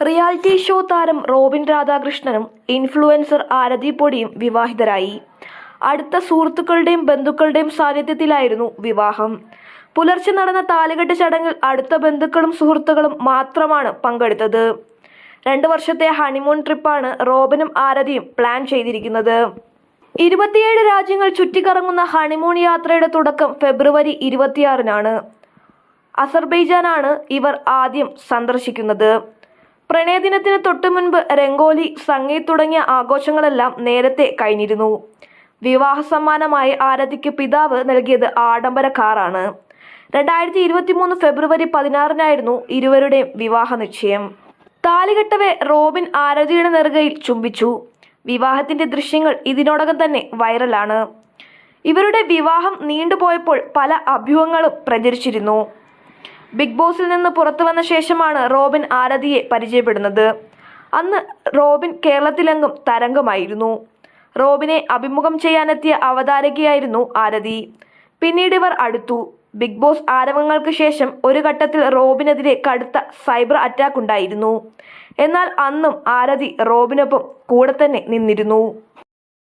Reality show താരം റോബിൻ രാധാകൃഷ്ണനും influencer Arathi പൊടിയും വിവാഹിതരായി. അടുത്ത സുഹൃത്തുക്കളുടെയും ബന്ധുക്കളുടെയും സാന്നിധ്യത്തിലായിരുന്നു വിവാഹം. പുലർച്ചെ നടന്ന താലുകെട്ട് ചടങ്ങിൽ അടുത്ത ബന്ധുക്കളും സുഹൃത്തുക്കളും മാത്രമാണ് പങ്കെടുത്തത്. രണ്ട് വർഷത്തെ ഹണിമൂൺ ട്രിപ്പാണ് റോബിനും ആരതിയും പ്ലാൻ ചെയ്തിരിക്കുന്നത്. ഇരുപത്തിയേഴ് രാജ്യങ്ങൾ ചുറ്റിക്കറങ്ങുന്ന ഹണിമൂൺ യാത്രയുടെ തുടക്കം ഫെബ്രുവരി ഇരുപത്തിയാറിനാണ്. അസർബൈജാനാണ് ഇവർ ആദ്യം സന്ദർശിക്കുന്നത്. പ്രണയദിനത്തിന് തൊട്ടു മുൻപ് രംഗോലി സംഗീത് തുടങ്ങിയ ആഘോഷങ്ങളെല്ലാം നേരത്തെ കഴിഞ്ഞിരുന്നു. വിവാഹ സമ്മാനമായി ആരതിക്ക് പിതാവ് നൽകിയത് ആഡംബര കാറാണ്. രണ്ടായിരത്തി ഇരുപത്തി മൂന്ന് ഫെബ്രുവരി പതിനാറിനായിരുന്നു ഇരുവരുടെയും വിവാഹ നിശ്ചയം. താലികെട്ടവെ റോബിൻ ആരതിയുടെ നെറുകയിൽ ചുംബിച്ചു. വിവാഹത്തിന്റെ ദൃശ്യങ്ങൾ ഇതിനോടകം തന്നെ വൈറലാണ്. ഇവരുടെ വിവാഹം നീണ്ടുപോയപ്പോൾ പല അഭ്യൂഹങ്ങളും പ്രചരിച്ചിരുന്നു. ബിഗ് ബോസിൽ നിന്ന് പുറത്തു വന്ന ശേഷമാണ് റോബിൻ ആരതിയെ പരിചയപ്പെടുന്നത്. അന്ന് റോബിൻ കേരളത്തിലെങ്ങും തരംഗമായിരുന്നു. റോബിനെ അഭിമുഖം ചെയ്യാനെത്തിയ അവതാരകയായിരുന്നു ആരതി. പിന്നീട് ഇവർ അടുത്തു. ബിഗ് ബോസ് ആരവങ്ങൾക്ക് ശേഷം ഒരു ഘട്ടത്തിൽ റോബിനെതിരെ കടുത്ത സൈബർ അറ്റാക്ക് ഉണ്ടായിരുന്നു എന്നാൽ അന്നും ആരതി റോബിനൊപ്പം കൂടെ തന്നെ നിന്നിരുന്നു.